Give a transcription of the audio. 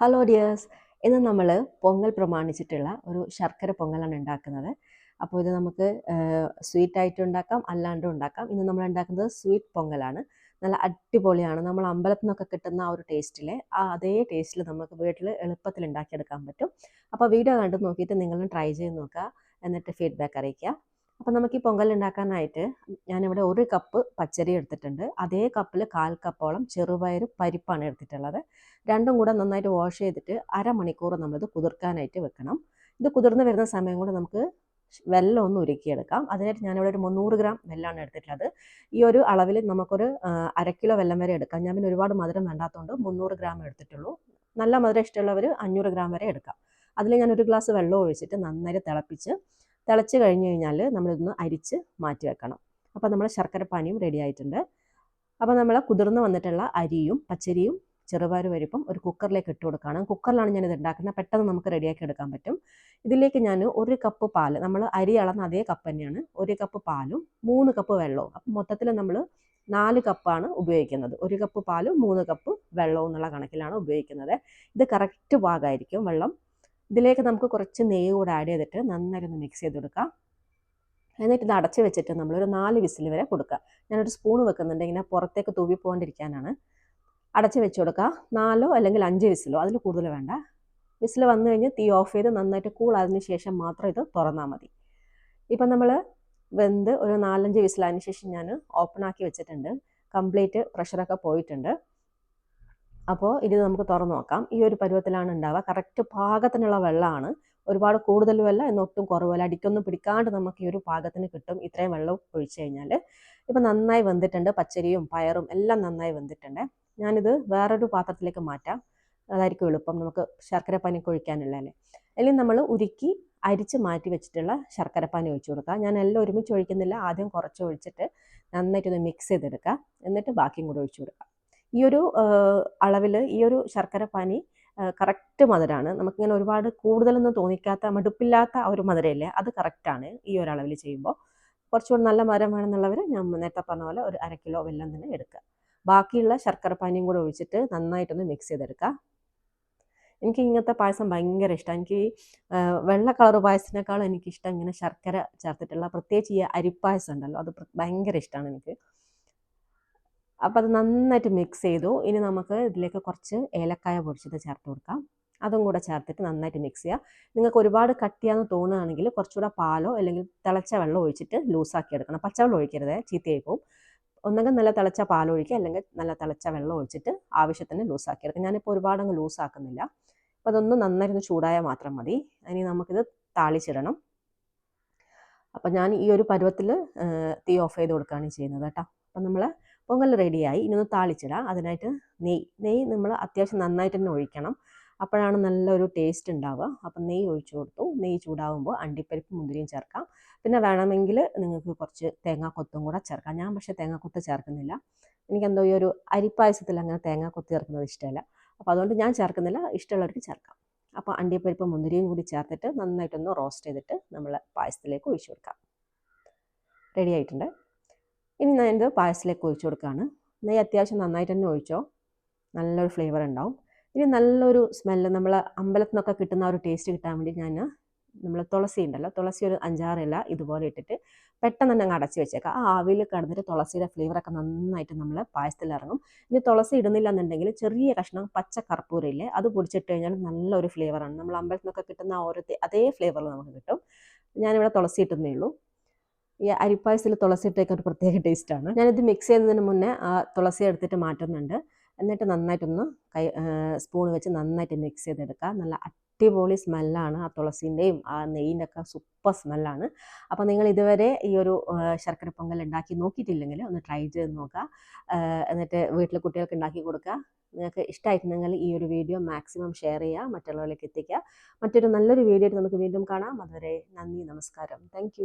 Hello dears ഇന്ന് നമ്മൾ പൊങ്ങൽ പ്രമാണിച്ചിട്ടുള്ള ഒരു ശർക്കര പൊങ്ങലാണ് ഉണ്ടാക്കുന്നത്. അപ്പോൾ ഇത് നമുക്ക് സ്വീറ്റ് ആയിട്ട് ഉണ്ടാക്കാം അല്ലാണ്ടും ഉണ്ടാക്കാം. ഇന്ന് നമ്മൾ ഉണ്ടാക്കുന്നത് സ്വീറ്റ് പൊങ്ങലാണ്. നല്ല അടിപൊളിയാണ്. നമ്മൾ അമ്പലത്തിൽ നിന്നൊക്കെ കിട്ടുന്ന ആ ഒരു ടേസ്റ്റിലെ ആ അതേ ടേസ്റ്റിൽ നമുക്ക് വീട്ടിൽ എളുപ്പത്തിൽ ഉണ്ടാക്കിയെടുക്കാൻ പറ്റും. അപ്പോൾ വീഡിയോ കണ്ടു നോക്കിയിട്ട് നിങ്ങളും ട്രൈ ചെയ്ത് നോക്കുക. എന്നിട്ട് ഫീഡ്ബാക്ക് അറിയിക്കുക. അപ്പം നമുക്ക് ഈ പൊങ്കൽ ഉണ്ടാക്കാനായിട്ട് ഞാനിവിടെ ഒരു കപ്പ് പച്ചരി എടുത്തിട്ടുണ്ട്. അതേ കപ്പിൽ കാൽ കപ്പോളം ചെറുപയർ പരിപ്പാണ് എടുത്തിട്ടുള്ളത്. രണ്ടും കൂടെ നന്നായിട്ട് വാഷ് ചെയ്തിട്ട് അരമണിക്കൂർ നമ്മളിത് കുതിർക്കാനായിട്ട് വെക്കണം. ഇത് കുതിർന്ന് വരുന്ന സമയം കൊണ്ട് നമുക്ക് വെല്ലം ഒന്ന് ഉരുക്കിയെടുക്കാം. അതിനായിട്ട് ഞാനിവിടെ ഒരു മുന്നൂറ് ഗ്രാം വെല്ലാണ് എടുത്തിട്ടുള്ളത്. ഈ ഒരു അളവിൽ നമുക്കൊരു അര കിലോ വെള്ളം വരെ എടുക്കാം. ഞാൻ പിന്നെ ഒരുപാട് മധുരം വേണ്ടാത്തതുകൊണ്ട് മുന്നൂറ് ഗ്രാം എടുത്തിട്ടുള്ളൂ. നല്ല മധുരം ഇഷ്ടമുള്ളവർ അഞ്ഞൂറ് ഗ്രാം വരെ എടുക്കാം. അതിൽ ഞാൻ ഒരു ഗ്ലാസ് വെള്ളം ഒഴിച്ചിട്ട് നന്നായി തിളപ്പിച്ച് തിളച്ച് കഴിഞ്ഞ് കഴിഞ്ഞാൽ നമ്മളിതൊന്ന് അരിച്ച് മാറ്റി വെക്കണം. അപ്പോൾ നമ്മൾ ശർക്കര പാനിയും റെഡി ആയിട്ടുണ്ട്. അപ്പോൾ നമ്മൾ കുതിർന്ന് വന്നിട്ടുള്ള അരിയും പച്ചരിയും ചെറുപയർ പരിപ്പും ഒരു കുക്കറിലേക്ക് ഇട്ട് കൊടുക്കുകയാണ്. കുക്കറിലാണ് ഞാനിത് ഉണ്ടാക്കുന്നത് പെട്ടെന്ന് നമുക്ക് റെഡിയാക്കി എടുക്കാൻ പറ്റും. ഇതിലേക്ക് ഞാൻ ഒരു കപ്പ് പാൽ നമ്മൾ അരി അളന്ന അതേ കപ്പ് തന്നെയാണ്. ഒരു കപ്പ് പാലും മൂന്ന് കപ്പ് വെള്ളവും. അപ്പം മൊത്തത്തിൽ നമ്മൾ നാല് കപ്പാണ് ഉപയോഗിക്കുന്നത്. ഒരു കപ്പ് പാലും മൂന്ന് കപ്പ് വെള്ളവും എന്നുള്ള കണക്കിലാണ് ഉപയോഗിക്കുന്നത്. ഇത് കറക്റ്റ് ഭാഗമായിരിക്കും വെള്ളം ഇതിലേക്ക് നമുക്ക് കുറച്ച് നെയ്യ് കൂടെ ആഡ് ചെയ്തിട്ട് നന്നായിട്ടൊന്ന് മിക്സ് ചെയ്ത് കൊടുക്കാം. എന്നിട്ട് ഇത് അടച്ച് വെച്ചിട്ട് നമ്മളൊരു നാല് വിസിൽ വരെ കൊടുക്കുക. ഞാനൊരു സ്പൂൺ വെക്കുന്നുണ്ട്. ഇങ്ങനെ പുറത്തേക്ക് തൂവി പോകാണ്ടിരിക്കാനാണ്. അടച്ച് വെച്ച് കൊടുക്കുക. നാലോ അല്ലെങ്കിൽ അഞ്ച് വിസിലോ അതിൽ കൂടുതൽ വേണ്ട. വിസിൽ വന്നു കഴിഞ്ഞ് തീ ഓഫ് ചെയ്ത് നന്നായിട്ട് കൂൾ ആയതിന് ശേഷം മാത്രം ഇത് തുറന്നാൽ മതി. ഇപ്പം നമ്മൾ വെന്ത് ഒരു നാലഞ്ച് വിസിലായതിനു ശേഷം ഞാൻ ഓപ്പൺ ആക്കി വെച്ചിട്ടുണ്ട്. കംപ്ലീറ്റ് പ്രഷറൊക്കെ പോയിട്ടുണ്ട്. അപ്പോൾ ഇത് നമുക്ക് തുറന്നു നോക്കാം. ഈ ഒരു പരുവത്തിലാണ് ഉണ്ടാവുക. കറക്റ്റ് പാകത്തിനുള്ള വെള്ളമാണ്. ഒരുപാട് കൂടുതലുമല്ല എന്നൊട്ടും കുറവല്ല. അടിക്കൊന്നും പിടിക്കാണ്ട് നമുക്ക് ഈ ഒരു പാകത്തിന് കിട്ടും. ഇത്രയും വെള്ളം ഒഴിച്ചു കഴിഞ്ഞാൽ ഇപ്പം നന്നായി വെന്തിട്ടുണ്ട്. പച്ചരിയും പയറും എല്ലാം നന്നായി വെന്തിട്ടുണ്ട്. ഞാനിത് വേറൊരു പാത്രത്തിലേക്ക് മാറ്റാം. അതായിരിക്കും എളുപ്പം. നമുക്ക് ശർക്കരപ്പാനി ഒഴിക്കാനുള്ളതല്ലേ അല്ലെങ്കിൽ നമ്മൾ ഉരുക്കി അരിച്ച് മാറ്റി വെച്ചിട്ടുള്ള ശർക്കരപ്പാനി ഒഴിച്ചു കൊടുക്കുക. ഞാൻ എല്ലാം ഒരുമിച്ച് ഒഴിക്കുന്നില്ല. ആദ്യം കുറച്ച് ഒഴിച്ചിട്ട് നന്നായിട്ടൊന്ന് മിക്സ് ചെയ്തെടുക്കുക. എന്നിട്ട് ബാക്കിയും കൂടെ ഒഴിച്ചു കൊടുക്കുക. ഈ ഒരു അളവിൽ ഈ ഒരു ശർക്കര പാനി കറക്റ്റ് മധുരമാണ് നമുക്കിങ്ങനെ ഒരുപാട് കൂടുതലൊന്നും തോന്നിക്കാത്ത മടുപ്പില്ലാത്ത ഒരു മധുരയല്ലേ അത് കറക്റ്റാണ് ഈ ഒരു അളവിൽ ചെയ്യുമ്പോൾ കുറച്ചുകൂടി നല്ല മധുരം വേണമെന്നുള്ളവർ ഞാൻ നേരത്തെ പറഞ്ഞ പോലെ ഒരു അര കിലോ വെല്ലം തന്നെ എടുക്കുക. ബാക്കിയുള്ള ശർക്കര പാനിയും കൂടെ ഒഴിച്ചിട്ട് നന്നായിട്ടൊന്ന് മിക്സ് ചെയ്തെടുക്കുക. എനിക്ക് ഇങ്ങനത്തെ പായസം ഭയങ്കര ഇഷ്ടമാണ് എനിക്ക് വെള്ള കളർ പായസത്തിനേക്കാളും എനിക്കിഷ്ടം ഇങ്ങനെ ശർക്കര ചേർത്തിട്ടുള്ള പ്രത്യേകിച്ച് ഈ അരിപ്പായസം ഉണ്ടല്ലോ അത് ഭയങ്കര ഇഷ്ടമാണ് എനിക്ക്. അപ്പോൾ അത് നന്നായിട്ട് മിക്സ് ചെയ്തു. ഇനി നമുക്ക് ഇതിലേക്ക് കുറച്ച് ഏലക്കായ പൊടിച്ചത് ചേർത്ത് കൊടുക്കാം. അതും കൂടെ ചേർത്തിട്ട് നന്നായിട്ട് മിക്സ് ചെയ്യുക നിങ്ങൾക്ക് ഒരുപാട് കട്ടിയാന്ന് തോന്നുകയാണെങ്കിൽ കുറച്ചുകൂടെ പാലോ അല്ലെങ്കിൽ തിളച്ച വെള്ളം ഒഴിച്ചിട്ട് ലൂസാക്കി എടുക്കണം. പച്ചവെള്ളം ഒഴിക്കരുത്. ചീത്തയായി പോകും ഒന്നെങ്കിൽ നല്ല തിളച്ച പാൽ ഒഴിക്കുക. അല്ലെങ്കിൽ നല്ല തിളച്ച വെള്ളം ഒഴിച്ചിട്ട് ആവശ്യത്തിന് ലൂസാക്കി എടുക്കുക. ഞാനിപ്പോൾ ഒരുപാട് അങ്ങ് ലൂസാക്കുന്നില്ല അപ്പോൾ അതൊന്ന് നന്നായിരുന്നു ചൂടായാൽ മാത്രം മതി. ഇനി നമുക്കിത് താളിച്ചിടണം. അപ്പോൾ ഞാൻ ഈ ഒരു പരുവത്തിൽ തീ ഓഫ് ചെയ്ത് കൊടുക്കുകയാണ് ചെയ്യുന്നത് കേട്ടോ. അപ്പം നമ്മൾ പൊങ്കൽ റെഡിയായി ഇനി ഒന്ന് താളിച്ചിടാം. അതിനായിട്ട് നെയ്യ് നെയ്യ് നമ്മൾ അത്യാവശ്യം നന്നായിട്ട് തന്നെ ഒഴിക്കണം. അപ്പോഴാണ് നല്ലൊരു ടേസ്റ്റ് ഉണ്ടാവുക. അപ്പം നെയ്യ് ഒഴിച്ചു കൊടുത്തു. നെയ്യ് ചൂടാവുമ്പോൾ അണ്ടിപ്പരിപ്പ് മുന്തിരിയും ചേർക്കാം. പിന്നെ വേണമെങ്കിൽ നിങ്ങൾക്ക് കുറച്ച് തേങ്ങാക്കൊത്തും കൂടെ ചേർക്കാം. ഞാൻ പക്ഷേ തേങ്ങാക്കൊത്ത് ചേർക്കുന്നില്ല. എനിക്കെന്തോ ഈ ഒരു അരിപ്പായസത്തിൽ അങ്ങനെ തേങ്ങാക്കൊത്ത് ചേർക്കുന്നത് ഇഷ്ടമല്ല. അപ്പോൾ അതുകൊണ്ട് ഞാൻ ചേർക്കുന്നില്ല. ഇഷ്ടമുള്ളവർക്ക് ചേർക്കാം. അപ്പോൾ അണ്ടിപ്പരിപ്പ് മുന്തിരിയും കൂടി ചേർത്തിട്ട് നന്നായിട്ടൊന്ന് റോസ്റ്റ് ചെയ്തിട്ട് നമ്മൾ പായസത്തിലേക്ക് ഒഴിച്ചു കൊടുക്കാം. റെഡി ആയിട്ടുണ്ട്? ഇനി ഞാൻ ഇത് പായസത്തിലേക്ക് ഒഴിച്ചു കൊടുക്കുകയാണ്. നെയ്യ് അത്യാവശ്യം നന്നായിട്ട് തന്നെ ഒഴിച്ചോ. നല്ലൊരു ഫ്ലേവർ ഉണ്ടാവും. ഇനി നല്ലൊരു സ്മെല്ല് നമ്മൾ അമ്പലത്തിൽ നിന്നൊക്കെ കിട്ടുന്ന ഒരു ടേസ്റ്റ് കിട്ടാൻ വേണ്ടി ഞാൻ നമ്മൾ തുളസി ഉണ്ടല്ലോ തുളസി ഒരു അഞ്ചാറ് ഇല ഇതുപോലെ ഇട്ടിട്ട് പെട്ടെന്ന് തന്നെ അടച്ച് വെച്ചേക്കാം. ആ ആവിയിൽ കിടന്നിട്ട് തുളസിയുടെ ഫ്ലേവറൊക്കെ നന്നായിട്ട് നമ്മൾ പായസത്തിൽ ഇറങ്ങും. ഇനി തുളസി ഇടുന്നില്ല എന്നുണ്ടെങ്കിൽ ചെറിയ കഷ്ണം പച്ച കർപ്പൂരയില്ലേ അത് പൊടിച്ചിട്ട് കഴിഞ്ഞാൽ നല്ലൊരു ഫ്ലേവറാണ് നമ്മൾ അമ്പലത്തിൽ നിന്നൊക്കെ കിട്ടുന്ന ഓരോ അതേ ഫ്ലേവറിൽ നമുക്ക് കിട്ടും. ഞാനിവിടെ തുളസി ഇട്ടുന്നേ ഉള്ളൂ. ഈ അരിപ്പായസത്തിൽ തുളസി ഇട്ടേക്ക് ഒരു പ്രത്യേക ടേസ്റ്റാണ് ഞാനിത് മിക്സ് ചെയ്യുന്നതിന് മുന്നേ ആ തുളസി എടുത്തിട്ട് മാറ്റുന്നുണ്ട്. എന്നിട്ട് നന്നായിട്ടൊന്ന് കൈ സ്പൂൺ വെച്ച് നന്നായിട്ട് മിക്സ് ചെയ്തെടുക്കുക നല്ല അടിപൊളി സ്മെല്ലാണ് ആ തുളസിന്റെയും ആ നെയ്യിന്റെ ഒക്കെ സൂപ്പർ സ്മെല്ലാണ് അപ്പോൾ നിങ്ങൾ ഇതുവരെ ഈ ഒരു ശർക്കര പൊങ്കൽ ഉണ്ടാക്കി നോക്കിയിട്ടില്ലെങ്കിൽ ഒന്ന് ട്രൈ ചെയ്ത് നോക്കുക. എന്നിട്ട് വീട്ടിലെ കുട്ടികൾക്ക് ഉണ്ടാക്കി കൊടുക്കുക. നിങ്ങൾക്ക് ഇഷ്ടമായിട്ടുണ്ടെങ്കിൽ ഈ ഒരു വീഡിയോ മാക്സിമം ഷെയർ ചെയ്യുക. മറ്റുള്ളവരിലേക്ക് എത്തിക്കുക. മറ്റൊരു നല്ലൊരു വീഡിയോ നമുക്ക് വീണ്ടും കാണാം. അതുവരെ നന്ദി നമസ്കാരം. താങ്ക്